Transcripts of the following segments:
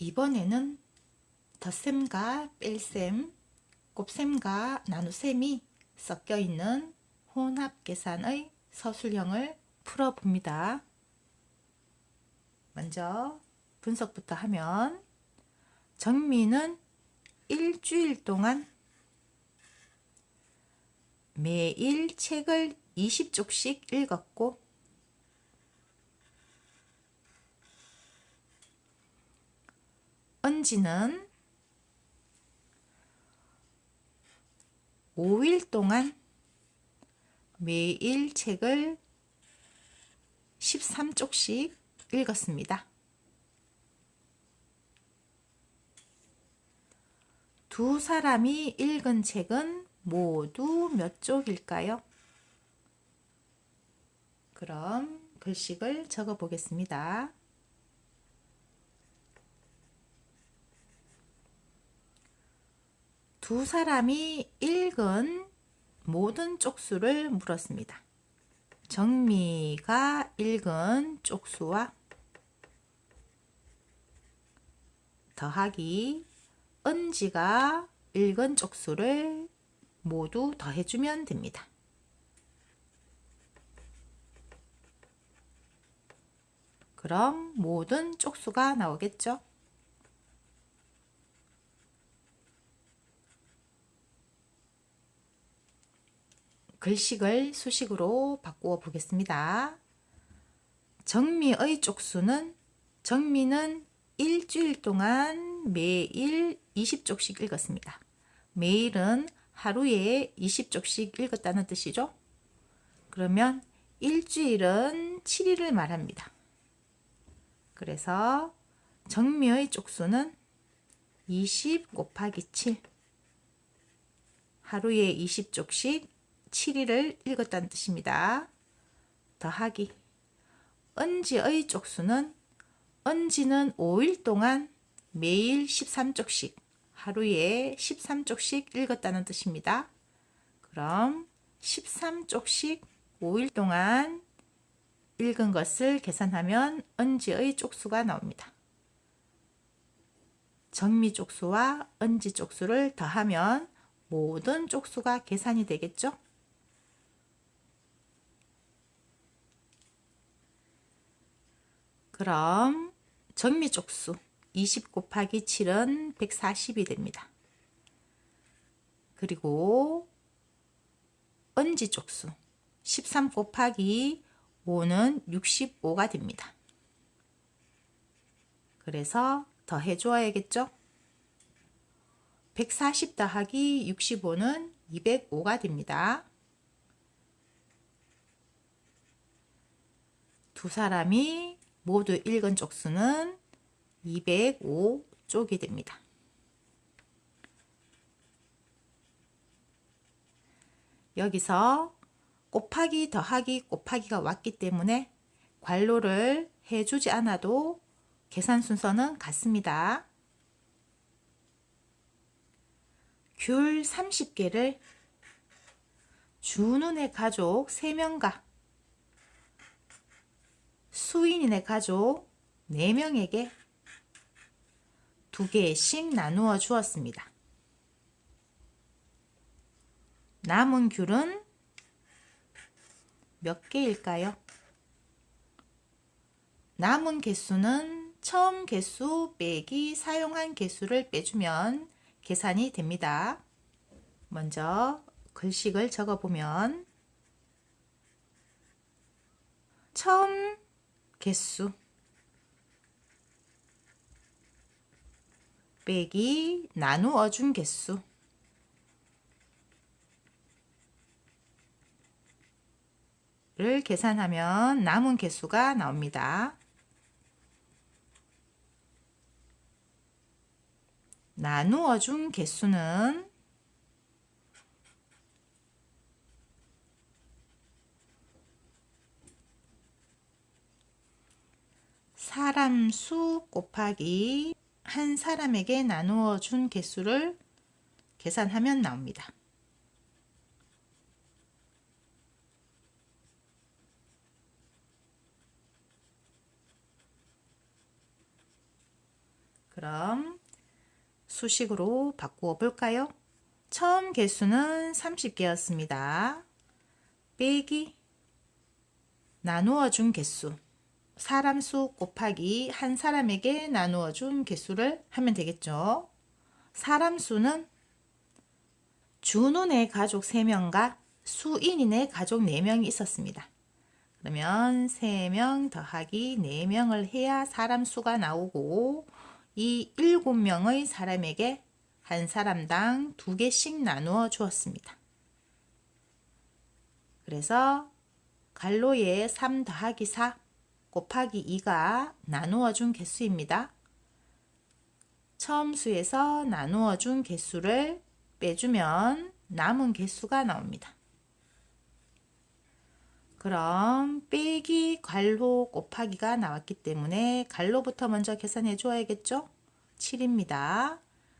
이번에는 덧셈과 뺄셈, 곱셈과 나눗셈이 섞여 있는 혼합 계산의 서술형을 풀어봅니다. 먼저 분석부터 하면 정미는 일주일 동안 매일 책을 20쪽씩 읽었고 은지는 5일 동안 매일 책을 13쪽씩 읽었습니다. 두 사람이 읽은 책은 모두 몇 쪽일까요? 그럼 글씨를 적어 보겠습니다. 두 사람이 읽은 모든 쪽수를 물었습니다. 정미가 읽은 쪽수와 더하기 은지가 읽은 쪽수를 모두 더해주면 됩니다. 그럼 모든 쪽수가 나오겠죠? 글식을 수식으로 바꾸어 보겠습니다. 정미의 쪽수는 정미는 일주일 동안 매일 20쪽씩 읽었습니다. 매일은 하루에 20쪽씩 읽었다는 뜻이죠. 그러면 일주일은 7일을 말합니다. 그래서 정미의 쪽수는 20 곱하기 7 하루에 20쪽씩 7일을 읽었다는 뜻입니다. 더하기 은지의 쪽수는 은지는 5일 동안 매일 13쪽씩 하루에 13쪽씩 읽었다는 뜻입니다. 그럼 13쪽씩 5일 동안 읽은 것을 계산하면 은지의 쪽수가 나옵니다. 정미 쪽수와 은지 쪽수를 더하면 모든 쪽수가 계산이 되겠죠? 그럼 정미 쪽수 20 곱하기 7은 140이 됩니다. 그리고 은지 쪽수 13 곱하기 5는 65가 됩니다. 그래서 더해 줘야겠죠? 140 더하기 65는 205가 됩니다. 두 사람이 모두 읽은 쪽수는 205쪽이 됩니다. 여기서 곱하기 더하기 곱하기가 왔기 때문에 괄호를 해주지 않아도 계산 순서는 같습니다. 귤 30개를 준훈의 가족 3명과 수인이네 가족 4명에게 2개씩 나누어 주었습니다. 남은 귤은 몇 개일까요? 남은 개수는 처음 개수 빼기 사용한 개수를 빼주면 계산이 됩니다. 먼저 글식을 적어보면 처음 개수 빼기 나누어 준 개수 를 계산하면 남은 개수가 나옵니다. 나누어 준 개수는 사람 수 곱하기 한 사람에게 나누어 준 개수를 계산하면 나옵니다. 그럼 수식으로 바꾸어 볼까요? 처음 개수는 30개였습니다. 빼기 나누어 준 개수 사람 수 곱하기 한 사람에게 나누어 준 개수를 하면 되겠죠. 사람 수는 준우네 가족 3명과 수인이네 가족 4명이 있었습니다. 그러면 3명 더하기 4명을 해야 사람 수가 나오고 이 7명의 사람에게 한 사람당 2개씩 나누어 주었습니다. 그래서 갈로에 3 더하기 4 곱하기 2가 나누어 준 개수입니다. 처음 수에서 나누어 준 개수를 빼주면 남은 개수가 나옵니다. 그럼 빼기 괄호 곱하기가 나왔기 때문에 괄호부터 먼저 계산해 줘야겠죠? 7입니다.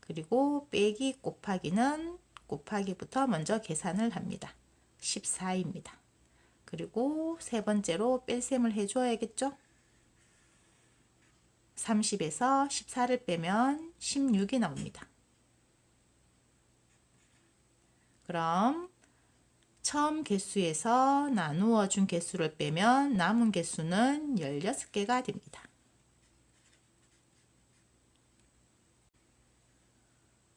그리고 빼기 곱하기는 곱하기부터 먼저 계산을 합니다. 14입니다. 그리고 세 번째로 뺄셈을 해줘야겠죠? 30에서 14를 빼면 16이 나옵니다. 그럼 처음 개수에서 나누어 준 개수를 빼면 남은 개수는 16개가 됩니다.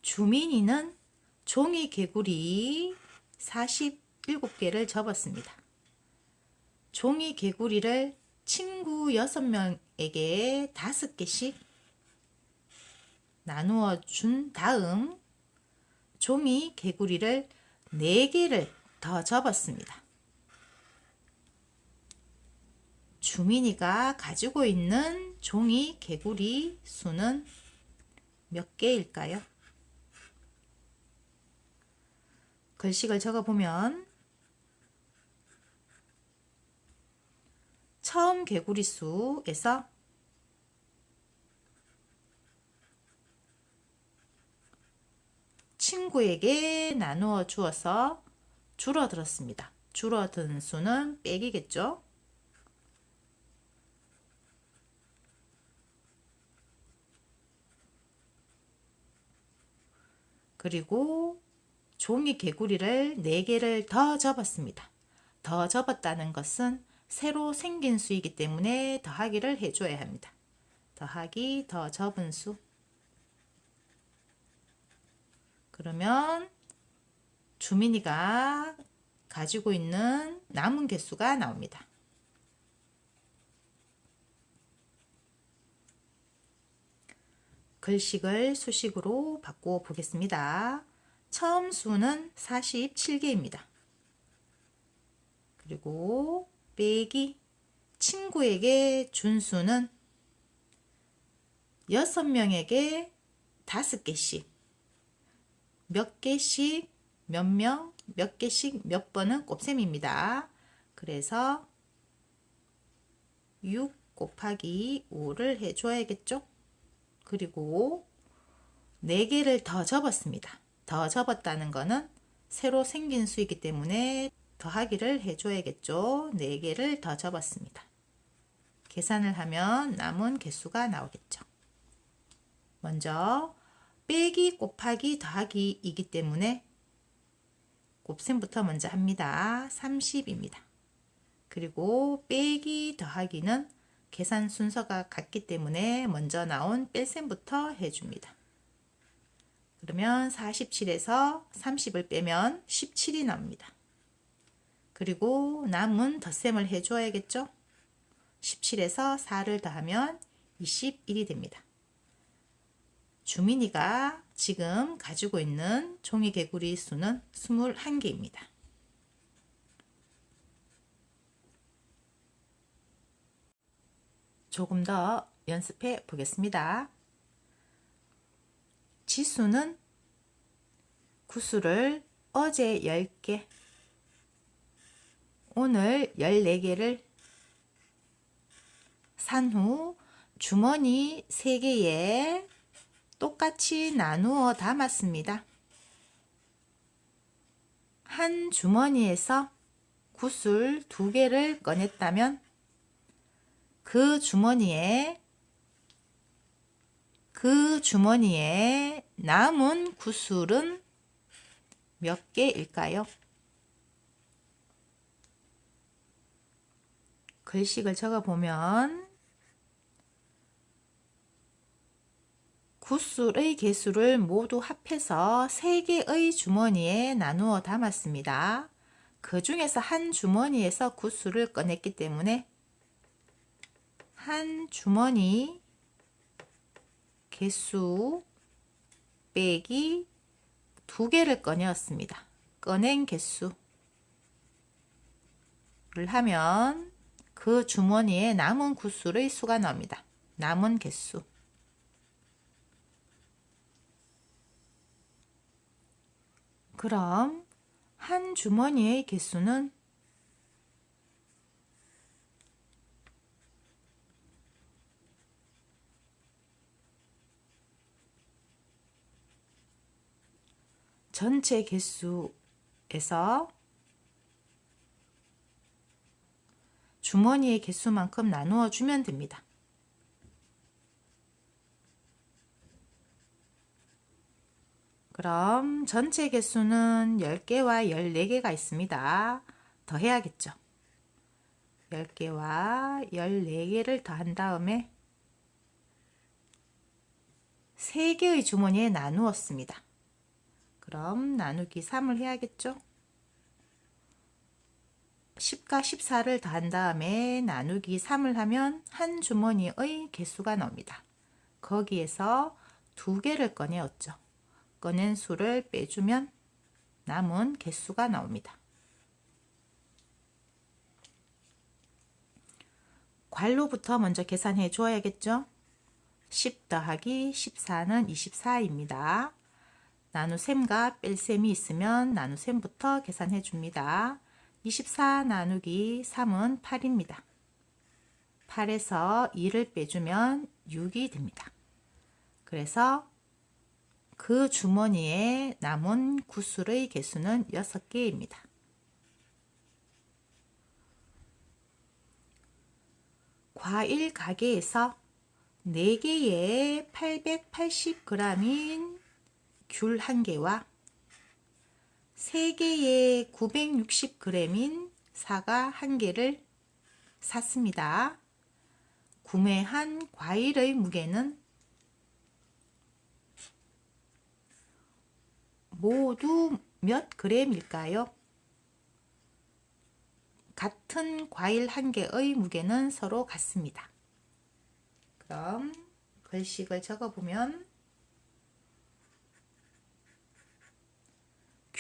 주민이는 종이 개구리 47개를 접었습니다. 종이 개구리를 친구 6명에게 5개씩 나누어 준 다음 종이 개구리를 4개를 더 접었습니다. 주민이가 가지고 있는 종이 개구리 수는 몇 개일까요? 글씨를 적어보면 처음 개구리 수에서 친구에게 나누어 주어서 줄어들었습니다. 줄어든 수는 빼기겠죠? 그리고 종이 개구리를 4개를 더 접었습니다. 더 접었다는 것은 새로 생긴 수이기 때문에 더하기를 해줘야 합니다. 더하기 더 접은 수 그러면 주민이가 가지고 있는 남은 개수가 나옵니다. 글식을 수식으로 바꾸어 보겠습니다. 처음 수는 47개입니다. 그리고 빼기 친구에게 준 수는 6명에게 5개씩 몇 개씩 몇 명, 몇 개씩 몇 번은 곱셈입니다. 그래서 6 곱하기 5를 해줘야겠죠? 그리고 4개를 더 접었습니다. 더 접었다는 거는 새로 생긴 수이기 때문에 더하기를 해줘야겠죠. 4개를 더 접었습니다. 계산을 하면 남은 개수가 나오겠죠. 먼저 빼기 곱하기 더하기이기 때문에 곱셈부터 먼저 합니다. 30입니다. 그리고 빼기 더하기는 계산 순서가 같기 때문에 먼저 나온 뺄셈부터 해줍니다. 그러면 47에서 30을 빼면 17이 나옵니다. 그리고 남은 덧셈을 해줘야겠죠? 17에서 4를 더하면 21이 됩니다. 주민이가 지금 가지고 있는 종이 개구리 수는 21개입니다. 조금 더 연습해 보겠습니다. 지수는 구수를 어제 10개, 오늘 14개를 산 후 주머니 3개에 똑같이 나누어 담았습니다. 한 주머니에서 구슬 두 개를 꺼냈다면 그 주머니에 그그 주머니에 남은 구슬은 몇 개일까요? 글씨를 적어 보면 구슬의 개수를 모두 합해서 3개의 주머니에 나누어 담았습니다. 그 중에서 한 주머니에서 구슬을 꺼냈기 때문에 한 주머니 개수 빼기 두 개를 꺼내었습니다. 꺼낸 개수를 하면 그 주머니에 남은 구슬의 수가 나옵니다. 남은 개수. 그럼 한 주머니의 개수는 전체 개수에서 주머니의 개수만큼 나누어 주면 됩니다. 그럼 전체 개수는 10개와 14개가 있습니다. 더 해야겠죠. 10개와 14개를 더한 다음에 3개의 주머니에 나누었습니다. 그럼 나누기 3을 해야겠죠? 10과 14를 더한 다음에 나누기 3을 하면 한 주머니의 개수가 나옵니다. 거기에서 두 개를 꺼내었죠. 꺼낸 수를 빼주면 남은 개수가 나옵니다. 괄로부터 먼저 계산해 주어야겠죠? 10 더하기 14는 24입니다. 나누셈과 뺄셈이 있으면 나누셈부터 계산해 줍니다. 24 나누기 3은 8입니다. 8에서 2를 빼주면 6이 됩니다. 그래서 그 주머니에 남은 구슬의 개수는 6개입니다. 과일 가게에서 4개에 880g인 귤 1개와 3개에 960g인 사과 1개를 샀습니다. 구매한 과일의 무게는 모두 몇 그램일까요? 같은 과일 한 개의 무게는 서로 같습니다. 그럼 글씨를 적어보면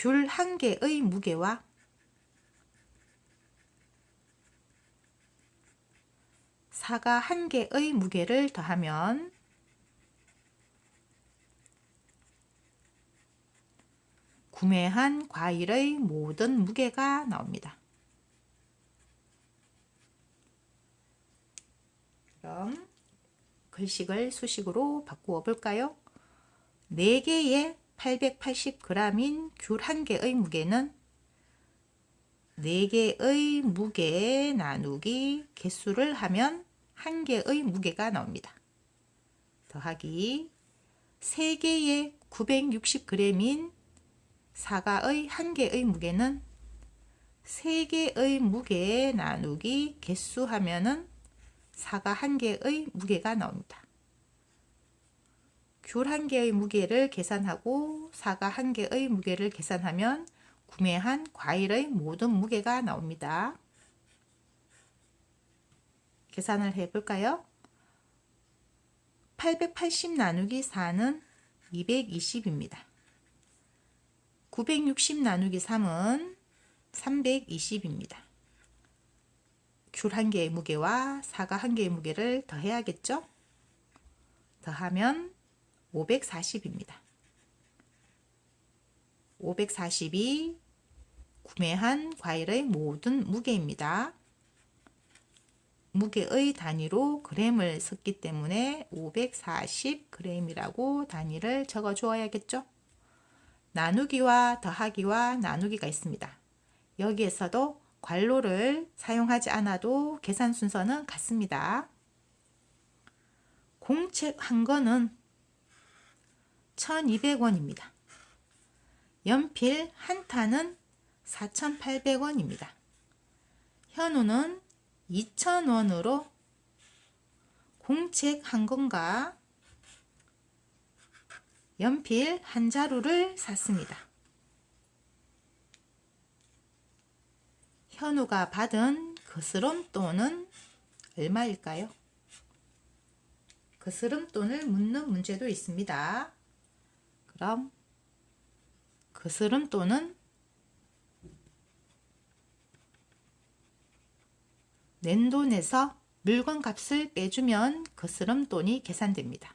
귤한 개의 무게와 사과 한 개의 무게를 더하면 구매한 과일의 모든 무게가 나옵니다. 그럼 글식을 수식으로 바꾸어 볼까요? 4개의 880g인 귤 1개의 무게는 4개의 무게 나누기 개수를 하면 1개의 무게가 나옵니다. 더하기 3개의 960g인 사과의 한 개의 무게는 세 개의 무게 나누기 개수 하면은 사과 한 개의 무게가 나옵니다. 귤 한 개의 무게를 계산하고 사과 한 개의 무게를 계산하면 구매한 과일의 모든 무게가 나옵니다. 계산을 해 볼까요? 880 나누기 4는 220입니다. 960 나누기 3은 320입니다. 귤 한 개의 무게와 사과 한 개의 무게를 더해야겠죠? 더하면 540입니다. 540이 구매한 과일의 모든 무게입니다. 무게의 단위로 그램을 썼기 때문에 540g이라고 단위를 적어 주어야겠죠? 나누기와 더하기와 나누기가 있습니다. 여기에서도 괄로를 사용하지 않아도 계산 순서는 같습니다. 공책 한 권은 1200원입니다. 연필 한 타는 4800원입니다. 현우는 2000원으로 공책 한 권과 연필 한 자루를 샀습니다. 현우가 받은 거스름돈은 얼마일까요? 거스름돈을 묻는 문제도 있습니다. 그럼 거스름돈은 낸 돈에서 물건 값을 빼주면 거스름 돈이 계산됩니다.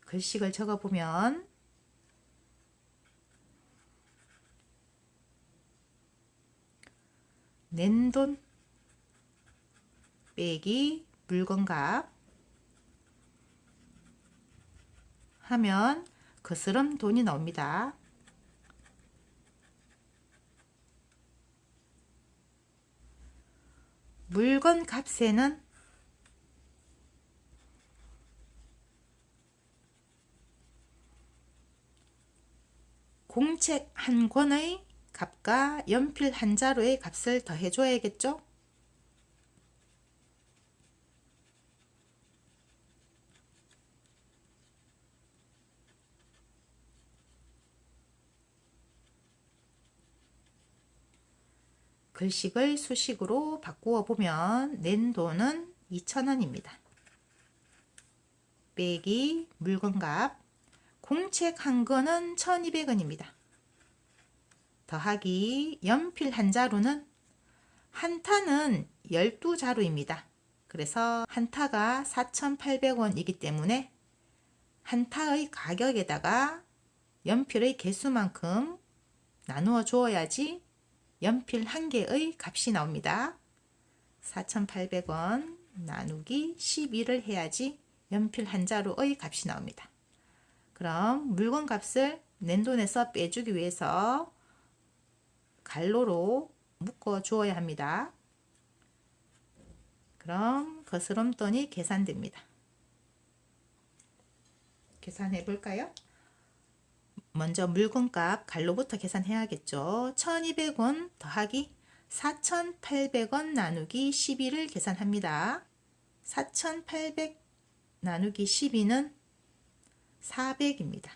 글씨를 적어보면 낸돈 빼기 물건값 하면 거스름 돈이 나옵니다. 물건 값에는 공책 한 권의 값과 연필 한 자루의 값을 더해줘야겠죠? 글식을 수식으로 바꾸어 보면 낸 돈은 2,000원입니다. 빼기 물건값 공책 한 권은 1,200원입니다. 더하기 연필 한 자루는 한 타는 12자루입니다. 그래서 한 타가 4,800원이기 때문에 한 타의 가격에다가 연필의 개수만큼 나누어 주어야지 연필 한 개의 값이 나옵니다. 4,800원 나누기 12를 해야지 연필 한 자루의 값이 나옵니다. 그럼 물건 값을 낸돈에서 빼주기 위해서 갈로로 묶어 주어야 합니다. 그럼 거스름돈이 계산됩니다. 계산해 볼까요? 먼저 물건값 갈로부터 계산해야겠죠. 1200원 더하기 4800원 나누기 12를 계산합니다. 4800 나누기 12는 400입니다.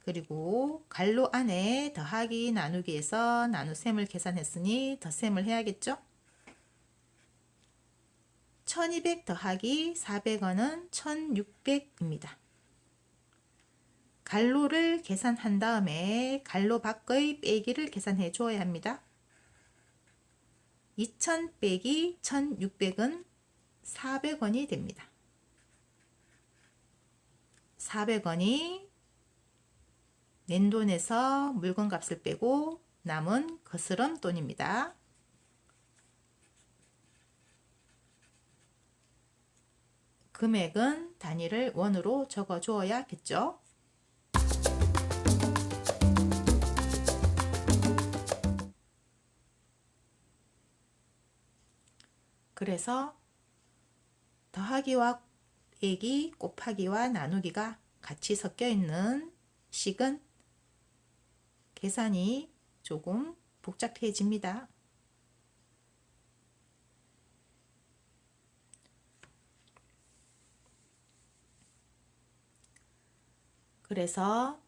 그리고 갈로 안에 더하기 나누기에서 나누셈을 계산했으니 덧셈을 해야겠죠? 1200 더하기 400원은 1600입니다. 갈로를 계산한 다음에 갈로 밖의 빼기를 계산해 주어야 합니다. 2000 빼기 1600은 400원이 됩니다. 400원이 낸 돈에서 물건 값을 빼고 남은 거스름 돈입니다. 금액은 단위를 원으로 적어 주어야겠죠. 그래서 더하기와 빼기, 곱하기와 나누기가 같이 섞여 있는 식은 계산이 조금 복잡해집니다. 그래서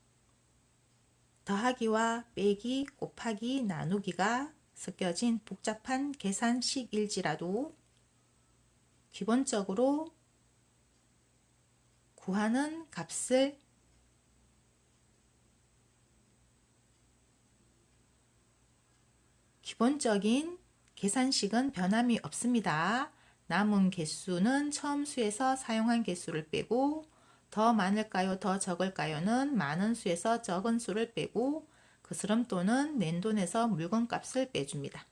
더하기와 빼기, 곱하기, 나누기가 섞여진 복잡한 계산식일지라도 기본적으로 구하는 값을 기본적인 계산식은 변함이 없습니다. 남은 개수는 처음 수에서 사용한 개수를 빼고 더 많을까요? 더 적을까요?는 많은 수에서 적은 수를 빼고 그스름 또는 낸 돈에서 물건 값을 빼줍니다.